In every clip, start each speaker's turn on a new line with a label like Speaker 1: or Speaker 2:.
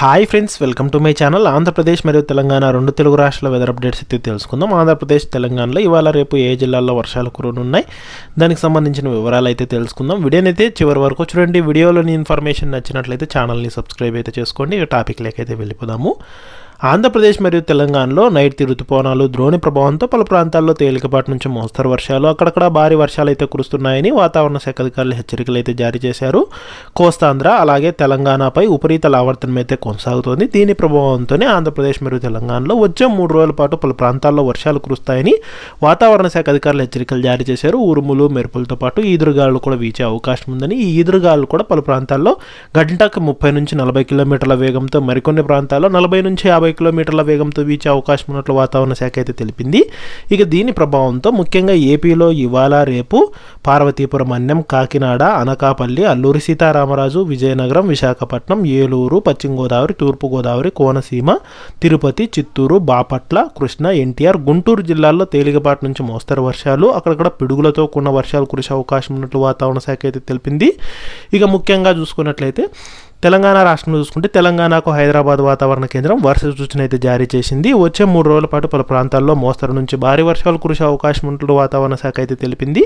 Speaker 1: Hi friends welcome to my channel Andhra Pradesh మరియు తెలంగాణ రెండు తెలుగు రాష్ట్రాల వెదర్ అప్డేట్స్ అయితే తెలుసుకుందాం. ఆంధ్రప్రదేశ్ తెలంగాణలో ఇవాళ రేపు ఏ జిల్లాల్లో వర్షాలు కురనున్నాయి? దానికి సంబంధించిన వివరాలు అయితే తెలుసుకుందాం. వీడియోని అయితే చివరి వరకు చూడండి. వీడియోలోని ఇన్ఫర్మేషన్ నచ్చినట్లయితే ఛానల్ని సబ్స్క్రైబ్ అయితే చేసుకోండి. టాపిక్ అయితే వెళ్ళిపోదాము. ఆంధ్రప్రదేశ్ మరియు తెలంగాణలో నైట్ ఋతుపవనాలు ద్రోణి ప్రభావంతో పలు ప్రాంతాల్లో తేలికపాటి నుంచి మోస్తరు వర్షాలు. అక్కడక్కడ భారీ వర్షాలు అయితే కురుస్తున్నాయని వాతావరణ శాఖ అధికారులు హెచ్చరికలు అయితే జారీ చేశారు. కోస్తాంధ్ర అలాగే తెలంగాణపై ఉపరితల ఆవర్తనం అయితే కొనసాగుతోంది. దీని ప్రభావంతోనే ఆంధ్రప్రదేశ్ మరియు తెలంగాణలో వచ్చే మూడు రోజుల పాటు పలు ప్రాంతాల్లో వర్షాలు కురుస్తాయని వాతావరణ శాఖ అధికారులు హెచ్చరికలు జారీ చేశారు. ఉరుములు మెరుపులతో పాటు ఈదురుగాలు కూడా వీచే అవకాశం ఉందని ఈ ఈదురుగాలు కూడా పలు ప్రాంతాల్లో గంటకు ముప్పై నుంచి నలభై కిలోమీటర్ల వేగంతో మరికొన్ని ప్రాంతాల్లో నలభై నుంచి యాభై కిలోమీటర్ల వేగంతో వీచే అవకాశం ఉన్నట్లు వాతావరణ శాఖ అయితే తెలిపింది. ఇక దీని ప్రభావంతో ముఖ్యంగా ఏపీలో ఇవాళ రేపు పార్వతీపురం అన్నం కాకినాడ అనకాపల్లి అల్లూరి సీతారామరాజు విజయనగరం విశాఖపట్నం ఏలూరు పశ్చిమ గోదావరి తూర్పు గోదావరి కోనసీమ తిరుపతి చిత్తూరు బాపట్ల కృష్ణ ఎన్టీఆర్ గుంటూరు జిల్లాల్లో తేలికపాటి నుంచి మోస్తరు వర్షాలు అక్కడక్కడ పిడుగులతో కూడిన వర్షాలు కురిసే అవకాశం ఉన్నట్లు వాతావరణ శాఖ అయితే తెలిపింది. ఇక ముఖ్యంగా చూసుకున్నట్లయితే తెలంగాణ రాష్ట్రంలో చూసుకుంటే తెలంగాణకు హైదరాబాద్ వాతావరణ కేంద్రం వర్ష సూచన అయితే జారీ చేసింది. వచ్చే మూడు రోజుల పాటు పలు ప్రాంతాల్లో మోస్తరు నుంచి భారీ వర్షాలు కురిసే అవకాశం ఉన్నట్లు వాతావరణ శాఖ అయితే తెలిపింది.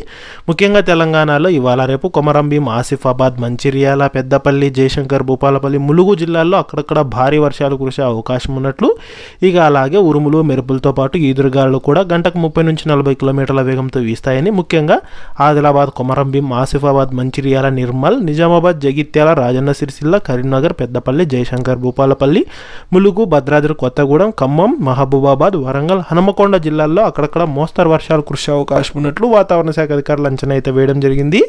Speaker 1: ముఖ్యంగా తెలంగాణలో ఇవాళ రేపు కొమరంభీం ఆసిఫాబాద్ మంచిర్యాల పెద్దపల్లి జయశంకర్ భూపాలపల్లి ములుగు జిల్లాల్లో అక్కడక్కడ భారీ వర్షాలు కురిసే అవకాశం ఉన్నట్లు ఇక అలాగే ఉరుములు మెరుపులతో పాటు ఈదురుగాలు కూడా గంటకు ముప్పై నుంచి నలభై కిలోమీటర్ల వేగంతో వీస్తాయని ముఖ్యంగా ఆదిలాబాద్ కొమరంభీం ఆసిఫాబాద్ మంచిర్యాల నిర్మల్ నిజామాబాద్ జగిత్యాల రాజన్న సిరిసిల్ల కరీంనగర్ పెద్దపల్లి జయశంకర్ భూపాలపల్లి ములుగు భద్రాద్రి కొత్తగూడెం ఖమ్మం మహబూబాబాద్ వరంగల్ హనుమకొండ జిల్లాల్లో అక్కడక్కడ మోస్తరు వర్షాలు కురిసే అవకాశం ఉన్నట్లు వాతావరణ శాఖ అధికారులు అంచనా అయితే వేయడం జరిగింది.